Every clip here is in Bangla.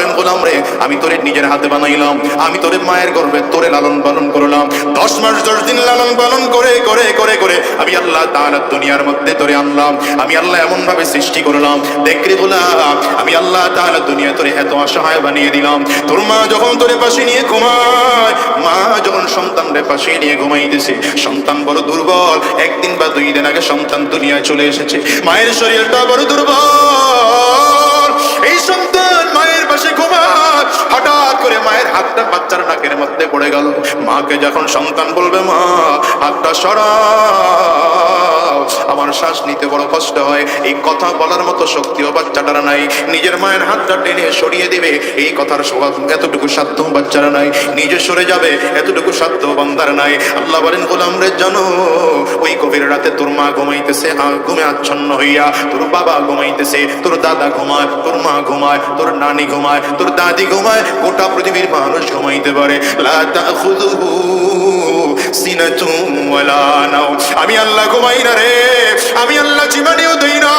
বলেন গোলাম রে, আমি তোরে নিজের হাতে বানাইলাম, আমি তোরে মায়ের গর্ভে তোরে লালন পালন করলাম। দশ মাস, দশ দিন লালন পালন করে করে করে করে আমি আল্লাহ তাআলা দুনিয়ার মধ্যে তোরে আনলাম, আমি আল্লাহ এমন ভাবে সৃষ্টি করলাম। দেখ রে গোলাম, আমি আল্লাহ তাআলা দুনিয়া তোরে এত অসহায় বানিয়ে দিলাম। তোর মা যখন তোরে পাশে নিয়ে ঘুমায়, মা যখন সন্তানরে পাশে নিয়ে ঘুমাইতেছে, সন্তান বড় দুর্বল, একদিন বা দুই দিন আগে সন্তান দুনিয়ায় চলে এসেছে। মায়ের শরীরটা বড় দুর্বল। এই সন্তান মায়ের পাশে ঘুমায়। হঠাৎ করে মায়ের হাতটা বাচ্চার নাকের মধ্যে পড়ে গেল। মাকে যখন সন্তান বলবে, মা, হাতটা সরাও। আমার শ্বাস নিতে বড় কষ্ট হয়। এই কথা বলার মতো শক্তিও বাচ্চাটার নাই। নিজের মায়ের হাতটা টেনে সরিয়ে দিবে। এই কথার স্বভাব এতটুকু সাধ্য বাচ্চারা নাই। নিজে সরে যাবে, এতটুকু সাধ্য বান্দার নাই। আল্লাহ বলেন, গোলাম রে জানো, ওই গভীর রাতে তোর মা ঘুমাইতেছে আর ঘুমে আচ্ছন্ন হইয়া তোর বাবা ঘুমাইতেছে, তোর দাদা ঘুমায়, তোর মা ঘুমায়, তোর নানি ঘুমায়, তোর দাদি ঘুমায়, গোটা পৃথিবীর মানুষ ঘুমাইতে পারে। আমি আল্লাহ ঘুমাই না রে। আমি আল্লাহ জীবনেও দেই না।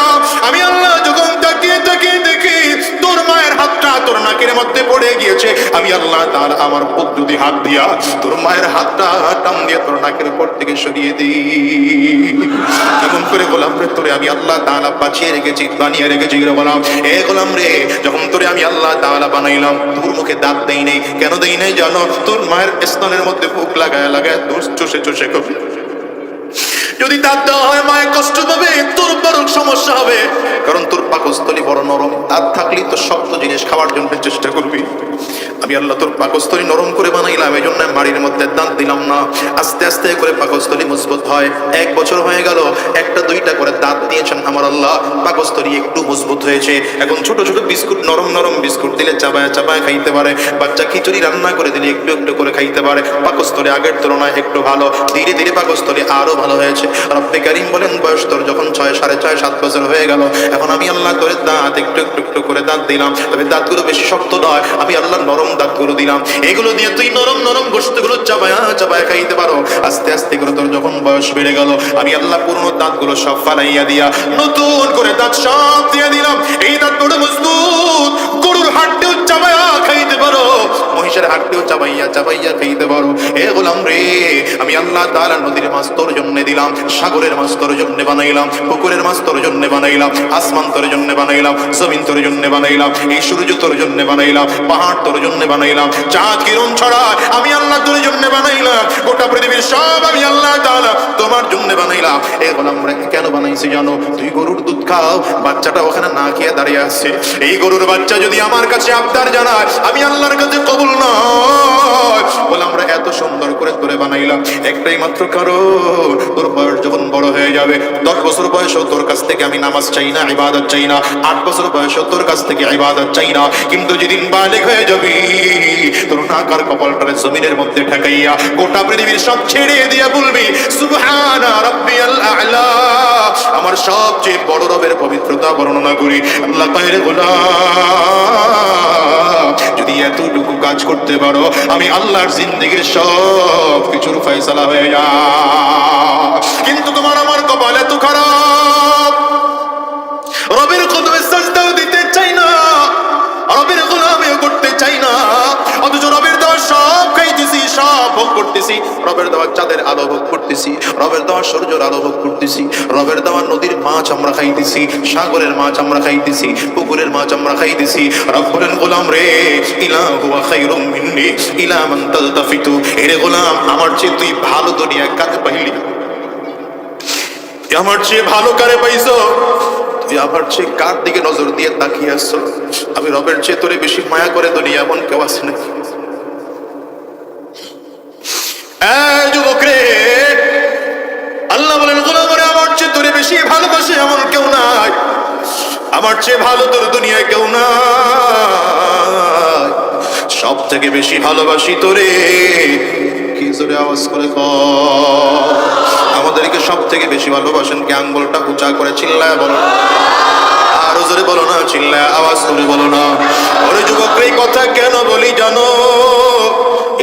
আমি আল্লাহ যখন তাকিয়ে তাকিয়ে দেখি, তোর মায়ের হাতটা তোর নাকের মধ্যে পড়ে গিয়েছে। আমি আল্লাহ তার আমার পদ্ধতি হাত দিয়া তোর মায়ের হাতটা টান দিয়ে তোর নাকের উপর থেকে সরিয়ে দিই। করে গোলাম রে তোরে আমি আল্লাহ বাঁচিয়ে রেখেছি, বানিয়ে রেখেছি এ গোলাম রে, যখন তোরে আমি আল্লাহ বানাইলাম, তোর মুখে দাঁত দেই নেই। কেন দেই নাই জানো? তোর মায়ের স্তনের মধ্যে বুক লাগায় লাগায় দোষ চষে চষে কবি। যদি তার দেওয়া হয় মায়ের কষ্ট পাবে, তোর বড় সমস্যা হবে। কারণ তোর পাকস্থলী বড় নরম তার থাকলেই তো শক্ত জিনিস খাওয়ার জন্য চেষ্টা করবি। আমি আল্লাহ তোর পাকস্থলী নরম করে বানাইলাম এই জন্য বাড়ির মধ্যে দাঁত দিলাম না। আস্তে আস্তে করে পাকস্থলী মজবুত হয়। এক বছর হয়ে গেল, একটা দুইটা করে দাঁত দিয়েছেন আমার আল্লাহ। পাকস্থলী একটু মজবুত হয়েছে। এখন ছোট ছোট বিস্কুট, নরম নরম বিস্কুট দিলে চাবায় চাবায় খাইতে পারে। বাচ্চা খিচুড়ি রান্না করে দিলে একটু একটু করে খাইতে পারে। পাকস্থলী আগের তুলনায় একটু ভালো। ধীরে ধীরে পাকস্থলী আরও ভালো হয়েছে। রব্বে কারিম বলেন, বয়স তোর যখন ছয়, সাড়ে ছয়, সাত বছর হয়ে গেল, এখন আমি আল্লাহ তোর দাঁত একটু একটু করে দাঁত দিলাম। তবে দাঁতগুলো বেশি শক্ত নয়। আমি আল্লাহ নরম দাঁতগুলো দিলাম। এগুলো দিয়ে তুই নরম নরম গোষ্ঠগুলো চাবায়া চাবায়া খাইতে পারো। আস্তে আস্তে করে তোর যখন বয়স বেড়ে গেল, আমি আল্লাহ পুরনো দাঁতগুলো সব ফালাইয়া দিয়া নতুন করে দাঁত সব দিয়ে দিলাম। এই দাঁত বড় মজবুত, গরুর হাড্ডেও চাবায়া খাইতে পারো। মহিষের হাড্ডিও চাবাইয়া চাবাইয়া খাইতে পারো। এ গোলাম রে, আমি আল্লাহ তাআলা নদীর মাছ তোর জন্য দিলাম, সাগরের মাছ তোর জন্য বানাইলাম, পুকুরের মাছ তোর জন্য বানাইলাম, আসমান তোর জন্য বানাইলাম, জমিন তোর জন্য বানাইলাম, এই সূর্য তোর জন্য বানাইলাম, পাহাড় তোর জন্য বানাইলাম চাঁদ কিরণ ছড়া আমি আল্লাহ তোর জন্য বানাইলাম, গোটা পৃথিবীর সব আমি আল্লাহ তাআলা তোমার জন্য বানাইলাম। এ গোলাম রে, কেন বানাইছি জানো? তুই গরুর দুধ খাও, বাচ্চাটা ওখানে না খেয়ে দাঁড়িয়ে আছে। এই গরুর বাচ্চা যদি আমার কাছে আবদার জানায়, আমি আল্লাহর সুন্দর করে একটাই মাত্র কারণ, তোর বয়স যখন বড় হয়ে যাবে, দশ বছর তোর কাছ থেকে আমি নামাজ চাই না, ইবাদত চাই না, আট বছর তোর কাছ থেকে ইবাদত চাই না। কিন্তু যেদিন বালেক হয়ে যাবি, তোর নাকার কপালটারে জমিনের মধ্যে ঠেকাইয়া গোটা পৃথিবীর সব ছেড়ে দিয়া বলবি, সুবহানা আ'লা। আমার সবচেয়ে বড় রবের পবিত্রতা বর্ণনা করি, আল্লাহ যদি এতটুকু কাজ করতে পারো, আমি আল্লাহর জিন্দগির সব কিছুর ফয়সালা হয়ে যা। কিন্তু তোমার আমার কপালে এত করতেছি, রবের দেওয়া চাঁদের আলো ভোগ করতেছি, রবের দেওয়া সূর্যের আলো ভোগ করতেছি, রবের দেওয়া নদীর মাছ আমরা খাইতেছি, সাগরের মাছ আমরা খাইতেছি, পুকুরের মাছ আমরা খাইতেছি। রব বলেন, গোলাম রে, ইলাহু খাইরুম মিন্নি ইলা মান তালতাফিতু, এরে গোলাম, আমার চেয়ে তুই ভালো দুনিয়া কাকে পাইলি? আমার চেয়ে ভালো কারে পাইছো? তুই আমার চেয়ে কার দিকে নজর দিয়ে তাকিয়ে আসছো আমি রবের চেয়ে তোরে বেশি মায়া করে দুনিয়া এমন কেউ আছে নাকি? এই যুবক রে আল্লাহ বলেন গোলাম রে আমার চেয়ে তোরে বেশি ভালোবাসে এমন কেউ নাই। আমার চেয়ে ভালো তোর দুনিয়ায় কেউ নাই। সব থেকে বেশি ভালোবাসি তোরে। কি জোরে আওয়াজ করে আমাদেরকে সব থেকে বেশি ভালোবাসেন কে? আঙ্গুলটা উঁচা করে চিল্লায় বলো আরও জোরে বলো না, চিল্লায় আওয়াজ করে বলো না। ওরে যুবক এই কথা কেন বলি জানো?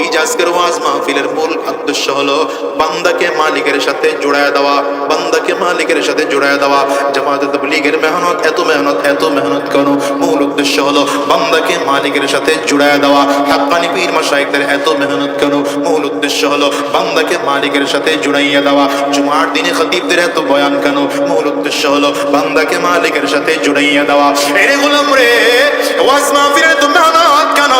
এই যে আজকের ওয়াজ মাহফিলের মূল উদ্দেশ্য হলো বান্দাকে মালিকের সাথে জোড়ায় দেওয়া, বান্দাকে মালিকের সাথে জোড়ায় দেওয়া। জামাত তাবলীগের মেহনত, এত মেহনত এত মেহনত কেন? মূল উদ্দেশ্য হলো বান্দাকে মালিকের সাথে জোড়ায় দেওয়া। হাক্কানি পীর মাশাইখদের এত মেহনত কেন? মূল উদ্দেশ্য হলো বান্দাকে মালিকের সাথে জুড়াইয়া দেওয়া। জুমার দিনে খতিবদের এত বয়ান কেন? মূল উদ্দেশ্য হলো বান্দাকে মালিকের সাথে জুড়াইয়া দেওয়া। এরে গোলাম রে, ওয়াজ মাহফিলের এত মেহনত কেন?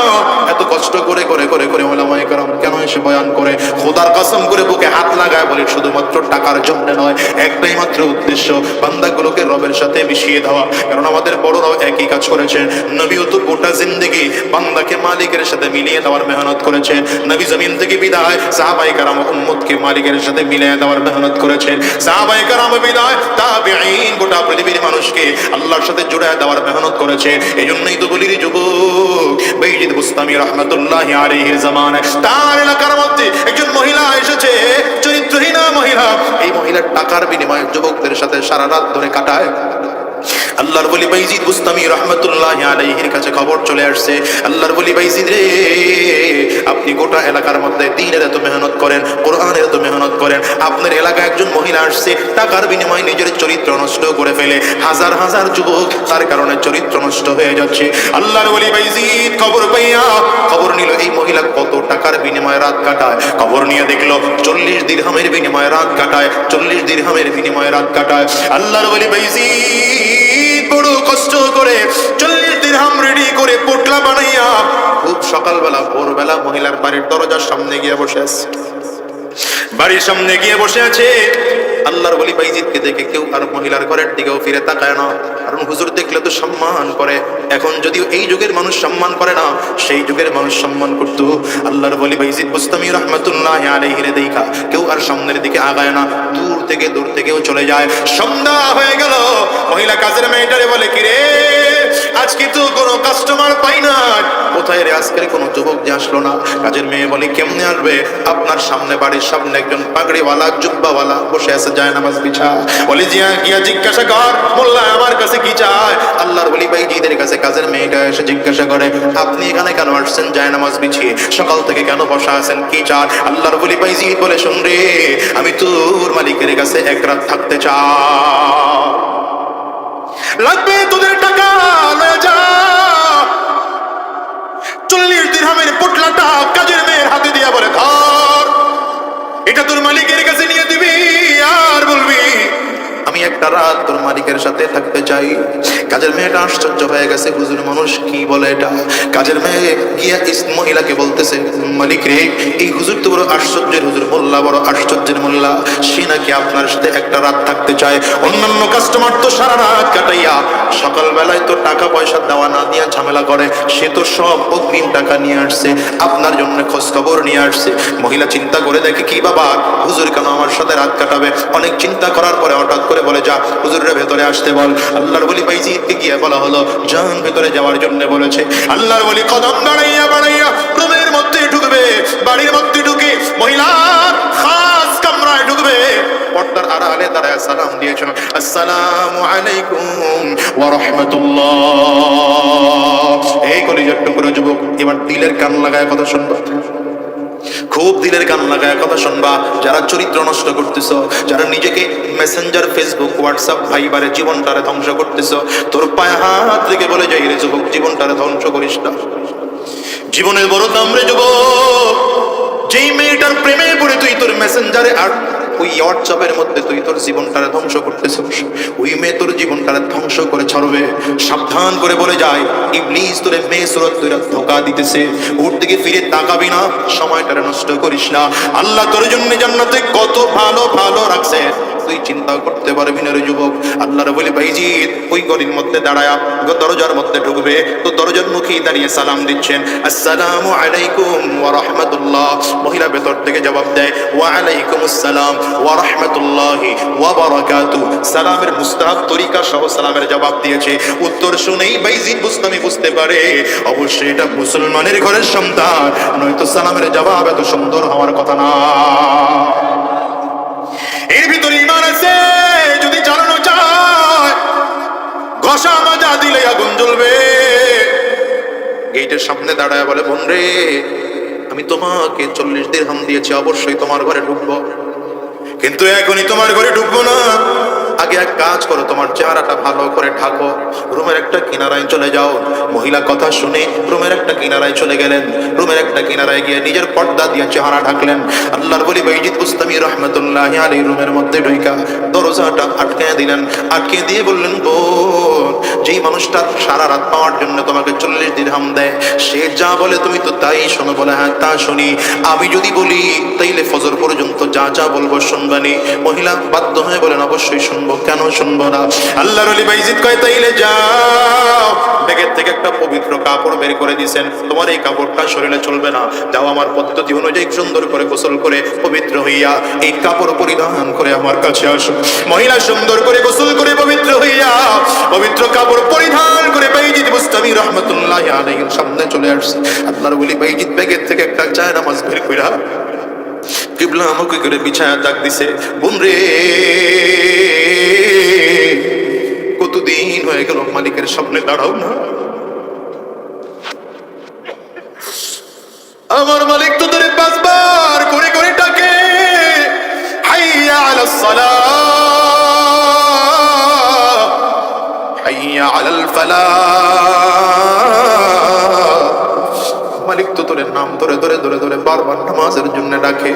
এত কষ্ট করে করে করে করে ওলামায় কারণ কেন এসে বয়ান করে? খোদার কসম করে বুকে হাত লাগায় বলে, শুধুমাত্র টাকার জন্য নয়, একটাই মাত্র উদ্দেশ্য, বান্দাগুলোকে রবের সাথে মিশিয়ে দেওয়া। কারণ আমাদের বড়রাও একই কাজ করেছে। নবীও তো গোটা জিন্দগি বান্দাকে মালিকের সাথে মিলিয়ে দেওয়ার মেহনত করেছে। নবী জমিন থেকে বিদায়, সাহাবাই কারাম উম্মতকে মালিকের সাথে মিলিয়ে দেওয়ার মেহনত করেছেন সাহাবাই কারাম বিদায়, তাবেঈন গোটা পৃথিবীর মানুষকে আল্লাহর সাথে জুড়ে দেওয়ার মেহনত করেছে। এই জন্যই তো বলির যুবক বেজিদ বুস্তামি রহমতুল্লাহ আলাইহির জামানা তার এলাকার মধ্যে একজন মহিলা এসেছে, চরিত্রহীনা মহিলা। এই মহিলার টাকার বিনিময়ে যুবকদের সাথে সারা রাত ধরে কাটায়। আল্লাহর বলি বাইজিদ বুস্তামি রহমতুল্লাহ আলাইহির কাছে খবর চলে আসছে। আল্লাহর বলি বাইজিদ রে, আপনি গোটা এলাকার মধ্যে দিনের এত মেহনত করেন, কোরআনের এত মেহনত করেন, আপনার এলাকায় একজন মহিলা আসছে, টাকার বিনিময়ে নিজের চরিত্র নষ্ট করে ফেলে, হাজার হাজার যুবক তার কারণে চরিত্র নষ্ট হয়ে যাচ্ছে। আল্লাহর বলি বাইজিদ খবর পাইয়া, খবর নিল, এই মহিলা কত টাকার বিনিময়ে রাত কাটায়? খবর নিয়ে দেখল, চল্লিশ দিরহামের বিনিময়ে রাত কাটায়, চল্লিশ দিরহামের বিনিময়ে রাত কাটায়। আল্লাহর বলি বাইজিদ বড় কষ্ট করে চল্লিশ দিন হাম রেডি করে পোটলা বানাইয়া খুব সকালবেলা, ভোরবেলা মহিলার বাড়ির দরজার সামনে গিয়ে বসে আছে। বাড়ির সামনে গিয়ে বসে আছে। আল্লাহর বলি বাইজিদকে দেখে কেউ আর মহিলার ঘরের দিকেও ফিরে তাকায় না। কারণ হুজুর দেখলে তো সম্মান করে। এখন যদিও এই যুগের মানুষ সম্মান করে না, সেই যুগের মানুষ সম্মান করতো। আল্লাহর বলি বাইজিদ বুস্তামি রহমতুল্লাহ আলাইহিরে দেখা কেউ আর সামনের দিকে আগায় না, দূর থেকে, দূর থেকেও চলে যায়। সন্ধ্যা হয়ে গেল। মহিলা কাজের মেয়েটারে বলে কি রে আজকে তো কোনো কাস্টমার পাই না। কোথায় রে আজকের কোনো যুবক যে আসলো না? কাজের মেয়ে বলে, কেমনে আসবে? আপনার সামনে, বাড়ির সামনে একজন পাগড়িওয়ালা, জুব্বাওয়ালা বসে আছে যায় নামাজ বিছা বলে, জিয়া, গিয়া জিজ্ঞাসা কর, মোল্লা আমার কাছে কি চায়? আল্লাহর বলি ভাই জিদের কাছে কাজের মেয়েটা এসে জিজ্ঞাসা করে, আপনি এখানে কেন আসছেন যায় নামাজ বিছিয়ে? সকাল থেকে কেন বসা আছেন, কি চান? আল্লাহর বলি ভাই জিদ বলে, শুন রে, আমি তোর মালিকের কাছে এক রাত থাকতে চাই। লাগবে তোদের টাকা, লয়ে যা। চল্লিশ দিরহামের পোটলাটা কাজের মেয়ের হাতে দিয়া বলে তোর মালিকের কাছে একটা রাত তোর মালিকের সাথে থাকতে চাই। কাজের মেয়েটা আশ্চর্য হয়ে গেছে, হুজুর মানুষ, কি বলে এটা? কাজের মেয়ে গিয়া ইস মহিলাকে বলতেছে, মালিক রে, এই হুজুর তো বড় আশ্চর্যের হুজুর, মোল্লা বড় আশ্চর্যের মোল্লা। সে নাকি আপনার সাথে একটা রাত থাকতে চায়। অন্যান্য কাস্টমার তো সারা রাত কাটাইয়া, সকালবেলায় তো টাকা পয়সা দেওয়া না দিয়া ঝামেলা করে, সে তো সব অগ্রিম টাকা নিয়ে আসছে, আপনার জন্য খোঁজ খবর নিয়ে আসছে। মহিলা চিন্তা করে দেখে, কি বাবা, হুজুর কেন আমার সাথে রাত কাটাবে? অনেক চিন্তা করার পরে হঠাৎ করে বলে যা, হুজুরের ভেতরে আসতে বল। আল্লাহর বলি বাইজিদকে গিয়ে বলা হলো। যান ভেতরে যাওয়ার জন্য বলেছে। আল্লাহর বলি, কদম বাড়াইয়া বাড়াইয়া, রুমের মধ্যে ঢুকবে, বাড়ির মধ্যে ঢুকে মহিলা খাস কামরায় ঢুকবে। পর্দার আড়ালে দাঁড়ায় সালাম দিয়েছেন আসসালামু আলাইকুম ওয়া রাহমাতুল্লাহ। এই কলিজার টুকরো যুবক, এবার দিলের কান লাগায় কথা শুনবা খুব দিলের কান লাগায়, কথা শুনবা। যারা চরিত্র নষ্ট করতেছ, যারা নিজেকে মেসেঞ্জার ফেসবুক হোয়াটসঅ্যাপ ভাইবারে জীবনটারে ধ্বংস করতেছ, তোর পায়ে হাত থেকে বলে যাই রে যুবক, জীবনটারে ধ্বংস করিস না। জীবনের বড় দাম রে যুবক, যেই মেয়েটার প্রেমে পড়ে তুই তোর মেসেঞ্জারে আর ওই হোয়াটসঅ্যাপের মধ্যে তুই তোর জীবনটারে ধ্বংস করতেছিস। ওই মেয়ে তোর জীবনটারে ধ্বংস করে ছাড়বে। সাবধান করে বলে যায়, ইবলিস তোরে মেয়ে সুরত তুই ধোকা দিতেছে। ওর দিকে ফিরে তাকাবি না, সময়টারে নষ্ট করিস না। আল্লাহ তোর জন্য জান্নাতে কত ভালো ভালো রাখছে। তুই চিন্তা করতে পারবি না রে যুবক। আল্লাহর বলি ভাইজিৎ ওই গলির মধ্যে দাঁড়ায় দরজার মধ্যে ঢুকবে। তো দরজার মুখে দাঁড়িয়ে সালাম দিচ্ছেন, আসসালামু আলাইকুম ওয়া রাহমাতুল্লাহ। মহিলা ভেতর থেকে জবাব দেয় ওয়া আলাইকুম আসসালাম ওয়া রাহমাতুল্লাহি ওয়া বারাকাতু সালামের মুস্তাহাব তরিকা সহ সালামের জবাব দিয়েছে। উত্তর শুনেই বাইজিদ বুস্তামি বুঝতে পারে, অবশ্যই এটা মুসলমানের ঘরের সন্তান, নয়তো সালামের জবাব এত সুন্দর হওয়ার কথা না। এর ভিতরে ইমান আছে, যদি চালানো চায় ঘষা মাজা দিলে আগুন জ্বলবে। গেটের সামনে দাঁড়ায় বলে, বোন রে আমি তোমাকে চল্লিশ দিন হাম দিয়েছি, অবশ্যই তোমার ঘরে ঢুকবো। কিন্তু এখনই তোমার ঘরে ঢুকবো না। আগে এক কাজ করো, তোমার চেহারাটা ভালো করে ঢাকো। রুমের একটা কিনারায় চলে যাও। মহিলা কথা শুনে রুমের একটা কিনারায় চলে গেলেন। রুমের একটা কিনারায় গিয়ে নিজের পর্দা দিয়ে চেহারা ঢাকলেন। আল্লাহর বলি, বাইজিদ মুস্তামি রহমতুল্লাহ আলী রুমের মধ্যে ঢুইকা দরজাটা আটকে দিলেন। আটকে দিয়ে বললেন বোন যেই মানুষটা সারা রাত পাওয়ার জন্য তোমাকে চল্লিশ দিরহাম দেয়, সে যা বলে তুমি তো তাই শোনো বলে হ্যাঁ তা শুনি। আমি যদি বলি, তাইলে ফজর পর্যন্ত যা যা বলব শুনবানি মহিলা বাধ্য হয়ে বলেন, অবশ্যই শুনব। কেন শুনব না? আল্লাহর আলী বাইজিদ কয়, তাইলে যাও। ব্যাগের থেকে একটা পবিত্র কাপড় বের করে দিয়েছেন তোমার এই কাপড়টা শরীরে চলবে না। যাও আমার পদ্ধতি অনুযায়ী সুন্দর করে গোসল করে পবিত্র হইয়া এই কাপড় পরিধান করে আমার কাছে আসো। মহিলা সুন্দর করে গোসল করে পবিত্র হইয়া পবিত্র কাপড় পরিধান করে বাইজিদ মুস্তামি রহমতুল্লাহ আলাইহির সামনে চলে আসছে। আল্লাহর বলি বাইজিদ ব্যাগের থেকে একটা চায় নামাজ বের কইরা কিবলা আমাকে করে বিছায়া ডাক দিছে, বোন রে, কতদিন হয়ে গেল মালিকের সামনে দাঁড়াও না? আমার মালিক তো ধরে পাঁচবার করে করে ডাকে, হাইয়া আলাস সালাহ, হাইয়া আলাল ফালাহ। মালিক নাম ধরে ধরে ধরে ধরে বারবার নামাজের জন্য ডাকে।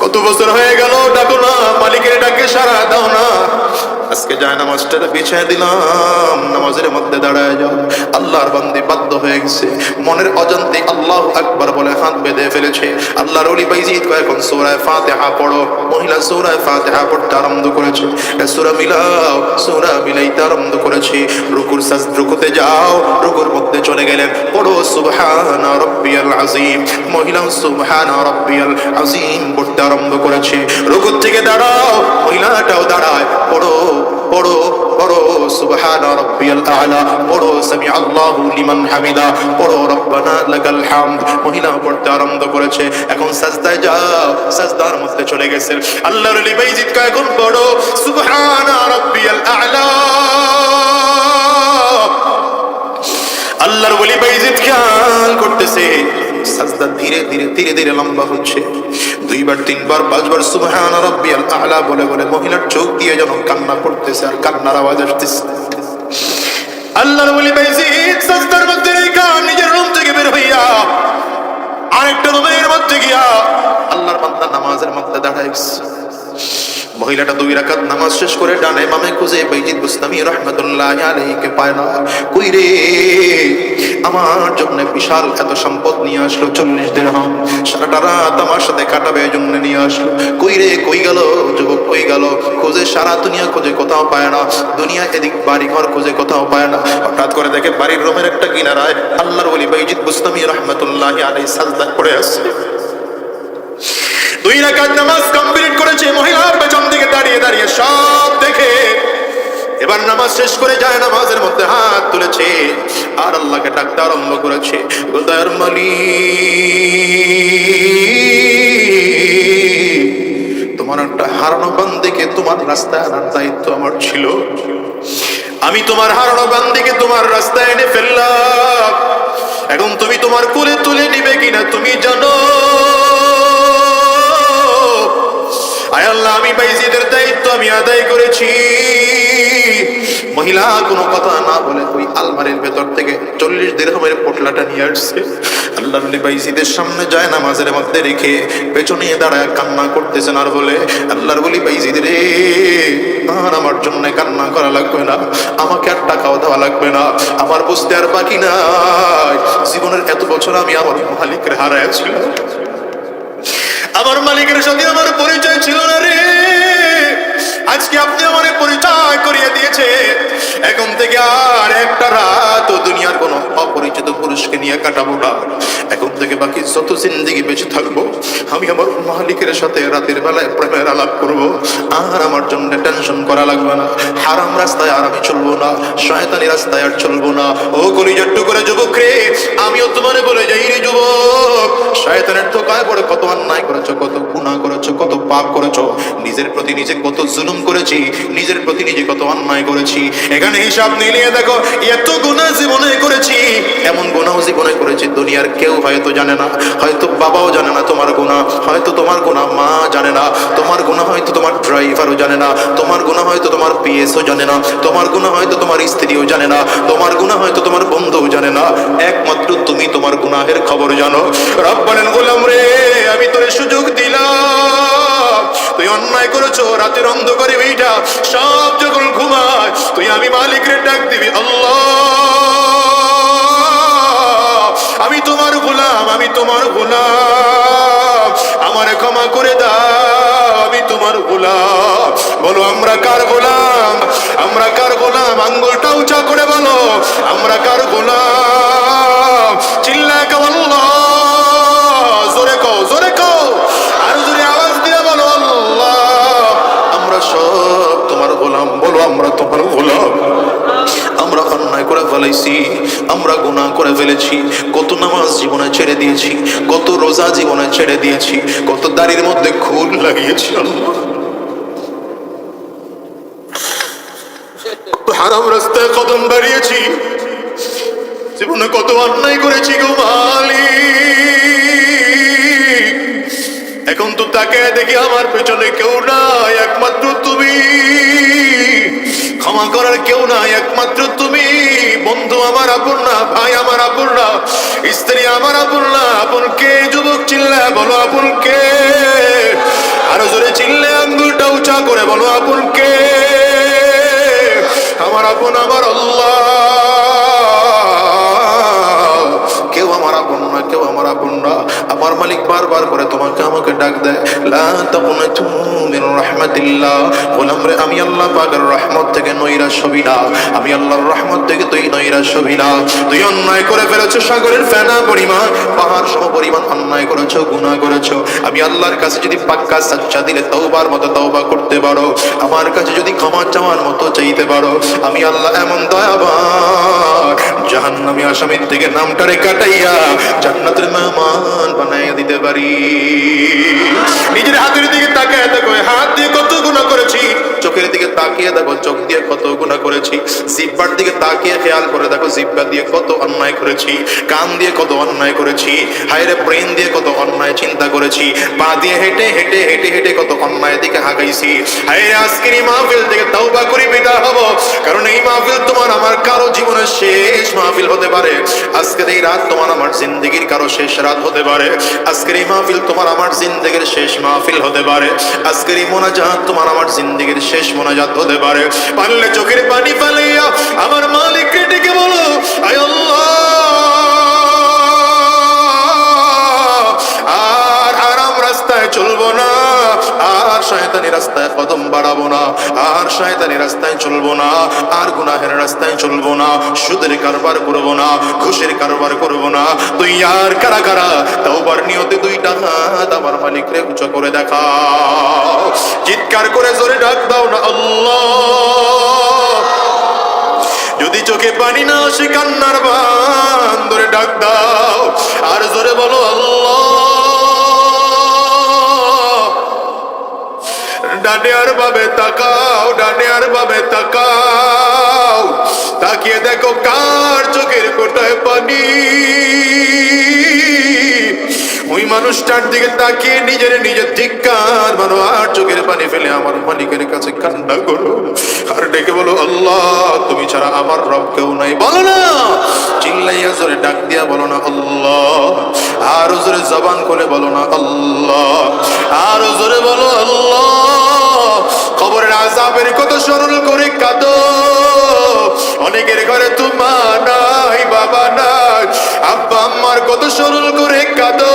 কত বছর হয়ে গেল, ডাকো না, মালিকের ডাকে সারা দাও না। আজকে যায় নামাজটা বিছায় দিলাম। নামাজের মধ্যে দাঁড়ায় যাও। আল্লাহর বান্দি বাধ্য হয়ে গেছে। মনের অজান্তে আল্লাহ আকবার বলে হাত বেঁধে ফেলেছে। আল্লাহর অলি বাইজিদ কয়েকখন সূরায় ফাতিহা পড়ো। মহিলা সূরায় ফাতিহা পড়তে আরম্ভ করেছে। সূরা মিলাও, সূরা মিলাইতে আরম্ভ করেছে। রুকুর সাজ রুকুতে যাও। রুকুর মধ্যে চলে গেলেন। পড়ো সুবহানা রাব্বিয়াল আজিম মহিলা সুবহানা রাব্বিয়াল আজিম পড়তে আরম্ভ করেছে। রুকুর থেকে দাঁড়াও। মহিলাটাও দাঁড়ায়। পড়ো পড়ো পড়ো, সুবহানা রাব্বিয়াল আ'লা, পড়ো সামি আল্লাহু লিমান হামিদা, পড়ো, রব্বানা লাকাল হামদ। মহিলা পড়তে আরম্ভ করেছে, এখন সাজদায় যাও, সাজদার মধ্যে চলে গেছেন আল্লাহর আলী বাইজিদ কা এখন পড়ো, সুবহানা রাব্বিয়াল আ'লা। আল্লাহর বলি বাইজিদ খেয়াল করতেছে সাজদা ধীরে ধীরে ধীরে ধীরে লম্বা হচ্ছে। দুইবার, তিনবার, পাঁচবার সুবহান রাব্বিয়াল আলা বলে বলে মহিলার চোখ দিয়ে যেন কান্না করতেছে আর কান্নার আওয়াজ আসতেছে। আল্লাহর বলি বাইজিদ সাজদার মধ্যে রেখা, নিজের রুম থেকে বের হইয়া আরেকটা রুমের মধ্যে গিয়া আল্লাহর বান্দা নামাজের মধ্যে দাঁড়ায় গেছে। মহিলাটা দুই রাকাত নামাজ শেষ করে ডানে মামে খুঁজে, বাইজিদ বুস্তামি রহমতুল্লাহ আলাইহিকে পায় না? কই রে? আমার জন্য বিশাল এত সম্পদ নিয়ে আসলো চল্লিশ দিরহাম সারাটা রাত আমার সাথে কাটাবে জন্য নিয়ে আসলো। কই রে, কই গেল? যুবক কই গেল? খোঁজে সারা দুনিয়া খোঁজে কোথাও পায় না। দুনিয়া এদিক বাড়ি ঘর খোঁজে কোথাও পায় না। হঠাৎ করে দেখে বাড়ির রুমের একটা কিনারায় আল্লাহর বলি বাইজিদ বুস্তামি রহমতুল্লাহ আলাই সাজদা করে আসছে দুই রাকাত নামাজ কমপ্লিট করেছে, মহিলার পেছন দিকে দাঁড়িয়ে দাঁড়িয়ে সব দেখে এবার নামাজ শেষ করে যায় নামাজের মধ্যে হাত তুলেছে। আর আল্লাহকে ডাকতে আরম্ভ করেছে মালি তোমার একটা হারানো বান্দিকে তোমার রাস্তায় আনার দায়িত্ব আমার ছিল। আমি তোমার হারানো বান্দিকে তোমার রাস্তায় এনে ফেললাম। এখন তুমি তোমার কোলে তুলে নিবে কিনা তুমি জানো? আয় আল্লাহ, আমি বাইজিদের দায়িত্ব, আমি আদায় করেছি। মহিলা, কোনো কথা না বলে ওই আলমারির ভেতর থেকে চল্লিশ দিরহমের পোটলাটা নিয়ে আসছে। আল্লাহ বাইজিদের সামনে যায় নামাজের মধ্যে রেখে পেছনে দাঁড়ায় কান্না করতেছেন আর বলে, আল্লাহর বলি, বাইজিদ রে, আর আমার জন্য কান্না করা লাগবে না, আমাকে আর টাকাও দেওয়া লাগবে না, আমার বুঝতে আর বাকি নাই। জীবনের এত বছর আমি আমার মালিকের হারাইছিলাম আমার মালিকের সাথে আমার পরিচয় ছিল না রে। আজকে আপনি আমার পরিচয় করিয়ে দিয়েছে এখন থেকে আর একটা রাত দুনিয়ার কোন অপরিচিত পুরুষকে নিয়ে কাটাবো না। এখন থেকে বাকি যত জিন্দিগি বেঁচে থাকব, আমি আমার মালিকের সাথে রাতের বেলায় প্রেমের আলাপ করব। আর আমার জন্য টেনশন করা লাগবে না। হারাম রাস্তায় আর আমি চলবো না। শয়তানি রাস্তায় আর চলবো না। ও কলিজার টুকরে যুবক রে, আমিও তোমারে বলে যাই রে যুবক। শয়তানের ধোকায় পড়ে কত অন্যায় করেছ, কত গুনাহ করেছ, কত পাপ করেছ, নিজের প্রতি নিজে কত জুলুম করেছি, নিজের প্রতি নিজে কত অন্যায় করেছি। এখানে হিসাব মিলিয়ে দেখো, এত যে জীবনে করেছি, এমন গুণাও জীবনে করেছি, দুনিয়ার কেউ হয়তো জানে না, হয়তো বাবাও জানে না তোমার গুণা হয়তো তোমার গুণা মা জানে না, তোমার গুণা হয়তো তোমার ড্রাইভারও জানে না, তোমার গুণা হয়তো তোমার পিএসও জানে না, তোমার গুণা হয়তো তোমার স্ত্রীও জানে না, তোমার গুণা হয়তো তোমার বন্ধুও জানে না, একমাত্র তুমি তোমার গুনাহের খবর জানো। রব বলেন, গোলাম রে, আমি তোরে সুযোগ দিলাম। তুই অন্যায় করেছ, রাতের অন্ধকারে এইটা সব যখন ঘুমায়, তুই আমি মালিকের ডাক দিবি, আল্লাহ। আমি তোমার গোলাম, আমি তোমার গোলাম। আমারে ক্ষমা করে দাও, আমি তোমার গোলাম। বলো, আমরা কার গোলাম? আমরা কার গোলাম? আঙ্গুলটা উঁচা করে বলো, আমরা কার গোলাম? চিল্লা কাবাল্লাহ জোরে কও জোরে কও। আর জোরে আওয়াজ দিয়ে বলো, আল্লাহ, আমরা সব তোমার গোলাম। বলো, আমরা তোমার গোলাম। আমরা অন্যায় করে ফেলেছি আমরা গুণা করে ফেলেছি জীবনে ছেড়ে দিয়েছি। কত রোজা জীবনে ছেড়ে দিয়েছি। কত দাড়ির মধ্যে খুন লাগিয়েছি হারাম রাস্তায় কদম বাড়িয়েছি। জীবনে কত অন্যায় করেছি গো মালিক। এখন তো তাকে দেখি আমার পেছনে কেউ নাই, একমাত্র তুমি। ক্ষমা করার কেউ নাই, একমাত্র তুমি। বন্ধু আমার আপন না ভাই আমার আপন না স্ত্রী আমার আপন না আপন কে যুবক চিল্লা বলো আপন কে? আরও জোরে চিল্লে আঙ্গুলটা উঁচা করে, বলো আপন কে? আমার আপন, আমার আল্লাহ। কেউ আমার আপন না আমার মালিক বারবার করে তোমাকে আমাকে ডাক দেয়। লা তাকুনাতু মিন রে, আমি আল্লাহ পাকের রহমত থেকে নৈরাশ হবি না। আমি আল্লাহর রহমত থেকে তুই নৈরাশ হবি না। তুই অন্যায় করে ফেলেছো সাগরের ফেনা পরিমাণ। পাহাড় সম পরিমাণ অন্যায় করেছ, গুনাহ করেছ। আমি আল্লাহর কাছে যদি পাক্কা সাচ্চা দিলে তওবার মতো তওবা করতে পারো। আমার কাছে যদি ক্ষমা চাওয়ার মতো চাইতে পারো। আমি আল্লাহ এমন দয়াবান। জাহান্নামী আসামির থেকে নামটারে কাটাইয়া জান্নাতের মেহমান বানাইয়া দিতে পারি। নিজের হাতের দিকে তাকিয়ে দেখো হাত দিয়ে কত গুণা করেছি। চোখের দিকে তাকিয়ে দেখো, চোখ দিয়ে কত গুণা করেছি। জিব্বার দিকে তাকিয়ে খেয়াল করে দেখো, জিব্বা দিয়ে কত অন্যায় করেছি। কান দিয়ে কত অন্যায় করেছি। হায়রে ব্রেন দিয়ে কত অন্যায় চিন্তা করেছি। পা দিয়ে হেঁটে হেঁটে হেঁটে হেঁটে কত অন্যায় দিকে হাগাইছি হায়রে আজকের এই মাহফিল থেকে তওবা করি, বিদায় হব। কারণ এই মাহফিল তোমার, আমার, কারও জীবনের শেষ মাহফিল হতে পারে। আজকের এই রাত তোমার আমার জিন্দগির কারও শেষ রাত হতে পারে। আজকের এই মাহফিল তোমার আমার জিন্দগির শেষ মাহফিল হতে পারে। আজকের এই মোনাজাত তোমার আমার জিন্দগির শেষ মোনাজাত হতে পারে। পারলে চোখের পানি ফালাইয়া আমার মালিককে ডেকে বলো, আয় আল্লাহ! আর শয়তানি রাস্তায় কদম বাড়াবো না, আর শয়তানি রাস্তায় চলবো না, আর গুনাহের রাস্তায় চলবো না, সুদের কারবার করব না, ঘুষের কারবার করব না। তুই আর কারা কারা? তাওবার নিয়তে দুইটা হাত আমার মালিকরে উঁচু করে দেখাও চিৎকার করে জোরে ডাক দাও না আল্লাহ। যদি চোখে পানি না আসে কান্নার বান, ধরে ডাক দাও। আর জোরে বলো আল্লাহ। ডানে আর তাকাও, ডানে আর তাকাও। তাকিয়ে দেখো কার চোখের কোটায় পানি। ওই মানুষটার দিকে তাকিয়ে নিজের নিজের ধিক্কার মানো, আর চোখের পানি ফেলে আমার মালিকের কাছে কান্না করো। আর ডেকে বলো, আল্লাহ, তুমি ছাড়া আমার রব কেউ নাই। বলো না, চিল্লাইয়া জোরে ডাক দিয়া বলো না, আল্লাহ। আর জোরে জবান করে বলো না আজাবের কত স্মরণ করে কাঁদো। অনেকের ঘরে তো মা নাই, বাবা নাই। আব্বা, আম্মার কত স্মরণ করে কাঁদো।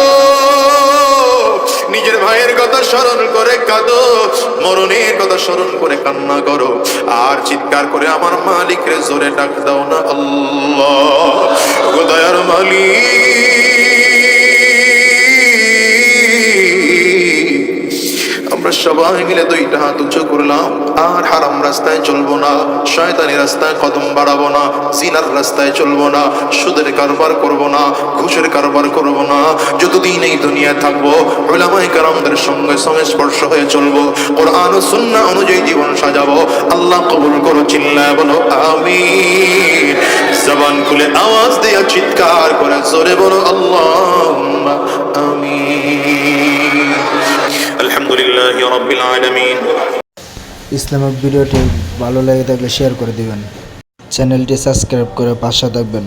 নিজের ভাইয়ের কথা স্মরণ করে কাঁদো। মরণের কথা স্মরণ করে কান্না করো। আর চিৎকার করে আমার মালিক রে জোরে ডাক দাও না আল্লাহ। দয়ার মালিক। আমরা সবাই মিলে দুইটা হাত উঁচু করলাম। আর হারাম রাস্তায় চলবো না, শয়তানি রাস্তায় কদম বাড়াবো না, জিনার রাস্তায় চলবো না, সুদের কারবার করব না, ঘুষের কারবার করব না। যতদিন এই দুনিয়ায় থাকব ওলামাই কারামদের সঙ্গে সঙ্গে স্পর্শ হয়ে চলবো। কোরআন ও সুন্না অনুযায়ী জীবন সাজাবো। আল্লাহ কবুল করো চিল্লায় বলো আমি জবান খুলে আওয়াজ দিয়ে চিৎকার করে, জোরে বলো আল্লাহ আমিন। আলামিন। ইসলামিক ভিডিওটি ভালো লেগে থাকলে শেয়ার করে দিবেন। চ্যানেলটি সাবস্ক্রাইব করে পাশে থাকবেন।